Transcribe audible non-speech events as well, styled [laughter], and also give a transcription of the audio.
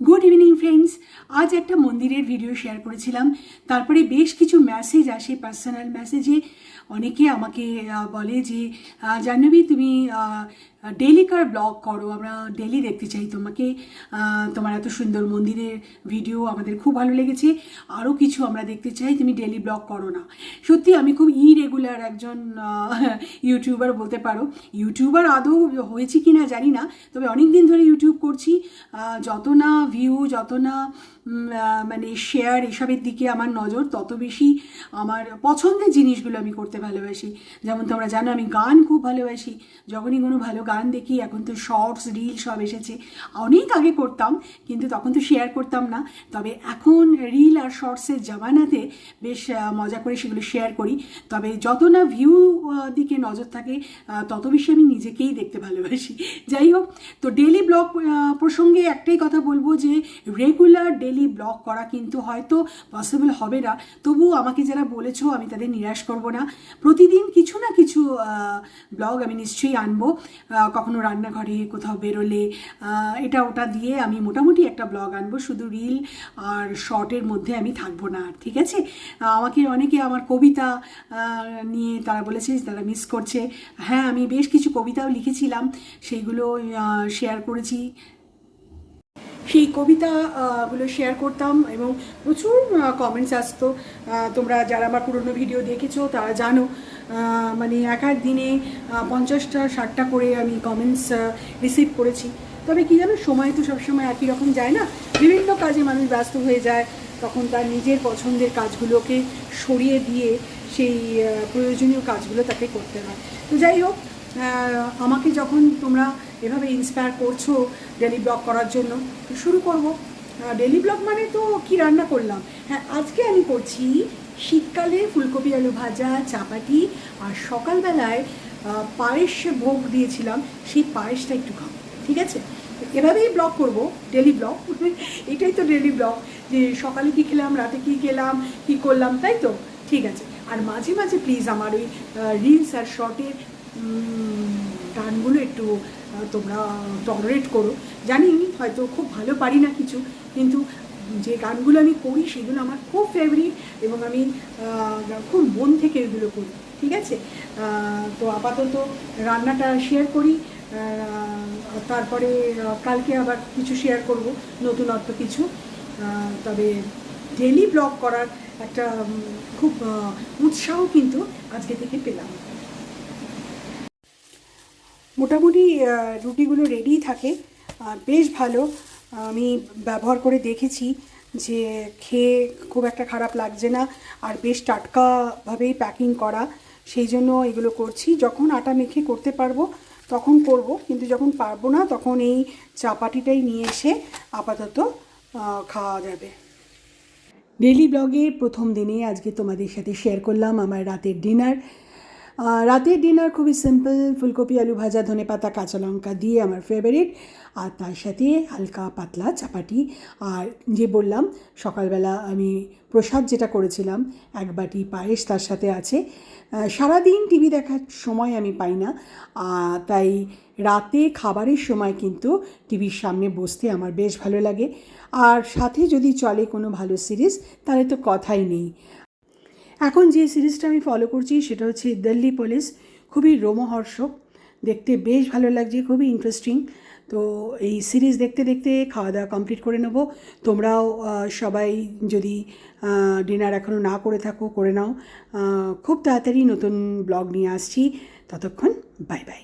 Good evening friends আজ একটা মন্দিরের ভিডিও শেয়ার করেছিলাম। তারপরে বেশ কিছু মেসেজ আসে পার্সোনাল মেসেজে অনেকে আমাকে বলে যে জাহ্নবী, তুমি ডেলিকার ব্লগ করো? আমরা ডেলি দেখতে চাই তোমাকে। তোমার এত সুন্দর মন্দিরের ভিডিও আমাদের খুব ভালো লেগেছে। আরও কিছু আমরা দেখতে চাই, তুমি ডেলি ব্লগ করো না। সত্যি আমি খুব ইরেগুলার একজন ইউটিউবার বলতে পারো। ইউটিউবার আদৌ হয়েছি কি না জানি না, তবে অনেক দিন ধরে ইউটিউব করছি। যত না ভিউ যত না মানে শেয়ার এসবের দিকে আমার নজর, তত বেশি আমার পছন্দের জিনিসগুলো আমি করতে ভালোবাসি। যেমন তোমরা জানো আমি গান খুব ভালোবাসি। যখনই কোনো ভালো গান দেখি, এখন তো শর্টস রিল সব এসেছে। অনেক আগে করতাম, কিন্তু তখন তো শেয়ার করতাম না। তবে এখন রিল আর শর্টসের জামানাতে বেশ মজা করে সেগুলো শেয়ার করি। তবে যত না ভিউ দিকে নজর থাকে তত বেশি আমি নিজেকেই দেখতে ভালোবাসি। [laughs] যাই হোক, তো ডেলি ব্লগ প্রসঙ্গে একটাই কথা বলব যে রেগুলার ডেলি ব্লগ করা কিন্তু হয়তো পসিবল হবে না। তবুও আমাকে যারা বলেছ, আমি তাদের নিরাশ করব না। প্রতিদিন কিছু না কিছু ব্লগ আমি নিশ্চয়ই আনব। কখনো রান্নাঘরে কোথাও বেরোলে এটা ওটা দিয়ে আমি মোটামুটি একটা ব্লগ আনব। শুধু রিল আর শর্টের মধ্যে আমি থাকব না আর, ঠিক আছে? আমাকে অনেকে আমার কবিতা নিয়ে তারা বলেছে তারা মিস করছে। হ্যাঁ আমি বেশ কিছু কবিতাও লিখেছিলাম। সেইগুলো শেয়ার করেছি। সেই কবিতাগুলো শেয়ার করতাম এবং প্রচুর কমেন্টস আসতো। তোমরা যারা আমার পুরনো ভিডিও দেখেছ, তারা জানো মানে এক এক দিনে পঞ্চাশটা, ষাটটা করে আমি কমেন্টস রিসিভ করেছি। তবে কি জানো, সময় তো সবসময় একই রকম যায় না? বিভিন্ন কাজে মানুষ ব্যস্ত হয়ে যায়, তখন তার নিজের পছন্দের কাজগুলোকে সরিয়ে দিয়ে সেই প্রয়োজনীয় কাজগুলো তাকে করতে হয়। তো যাই হোক আমাকে যখন তোমরা এভাবে ইন্সপায়ার করছ ডেলি ব্লগ করার জন্য? তো শুরু করব। ডেলি ব্লগ মানে তো কি রান্না করলাম? হ্যাঁ আজকে আমি করছি শীতকালে ফুলকপি আলু ভাজা, চাপাটি আর সকালবেলায় পায়েস ভোগ দিয়েছিলাম। সেই পায়েসটা একটু খাব, ঠিক আছে? এভাবেই ব্লগ করব ডেলি ব্লগ এটাই তো ডেলি ব্লগ যে সকালে কী খেলাম, রাতে কী খেলাম, কী করলাম, তাই তো? ঠিক আছে। আর মাঝে মাঝে প্লিজ আমার ওই রিলস আর শর্টের গানগুলো একটু তোমরা টলারেট করো। জানি হয়তো খুব ভালো পারি না কিছু, কিন্তু যে গানগুলো আমি করি সেগুলো আমার খুব ফেভারিট এবং আমি খুব মন থেকে এগুলো করি, ঠিক আছে? তো আপাতত রান্নাটা শেয়ার করি তারপরে কালকে আবার কিছু শেয়ার করব, নতুনত্ব কিছু। তবে ডেলি ব্লগ করার একটা খুব উৎসাহ কিন্তু আজকে থেকে পেলাম। মোটামুটি রুটিগুলো রেডি থাকে। বেশ ভালো, আমি ব্যবহার করে দেখেছি যে খেয়ে খুব একটা খারাপ লাগছে না। আর বেশ টাটকাভাবেই প্যাকিং করা। সেই জন্য এগুলো করছি। যখন আটা মেখে করতে পারব, তখন করব। কিন্তু যখন পারব না, তখন এই চাপাটিটাই নিয়ে এসে আপাতত খাওয়া যাবে। ডেলি ব্লগের প্রথম দিনে আজকে তোমাদের সাথে শেয়ার করলাম আমার রাতের ডিনার রাতের ডিনার খুবই সিম্পল ফুলকপি, আলু ভাজা, ধনে পাতা, কাঁচা লঙ্কা দিয়ে আমার ফেভারিট আর তার সাথে হালকা পাতলা চাপাটি। আর যে বললাম, সকালবেলা আমি প্রসাদ যেটা করেছিলাম, এক বাটি পায়েস তার সাথে আছে। সারাদিন টিভি দেখার সময় আমি পাই না। তাই রাতে খাবারের সময় কিন্তু টিভির সামনে বসতে আমার বেশ ভালো লাগে। আর সাথে যদি চলে কোনো ভালো সিরিজ তাহলে তো কথাই নেই। এখন যে সিরিজটা আমি ফলো করছি সেটা হচ্ছে দিল্লি পুলিশ। খুবই রোমহর্ষক। দেখতে বেশ ভালো লাগছে, খুবই ইন্টারেস্টিং তো এই সিরিজ দেখতে দেখতে খাওয়া দাওয়া কমপ্লিট করে নেব। তোমরাও সবাই যদি ডিনার এখনও না করে থাকো, করে নাও। খুব তাড়াতাড়ি নতুন ব্লগ নিয়ে আসছি। ততক্ষণ বাই বাই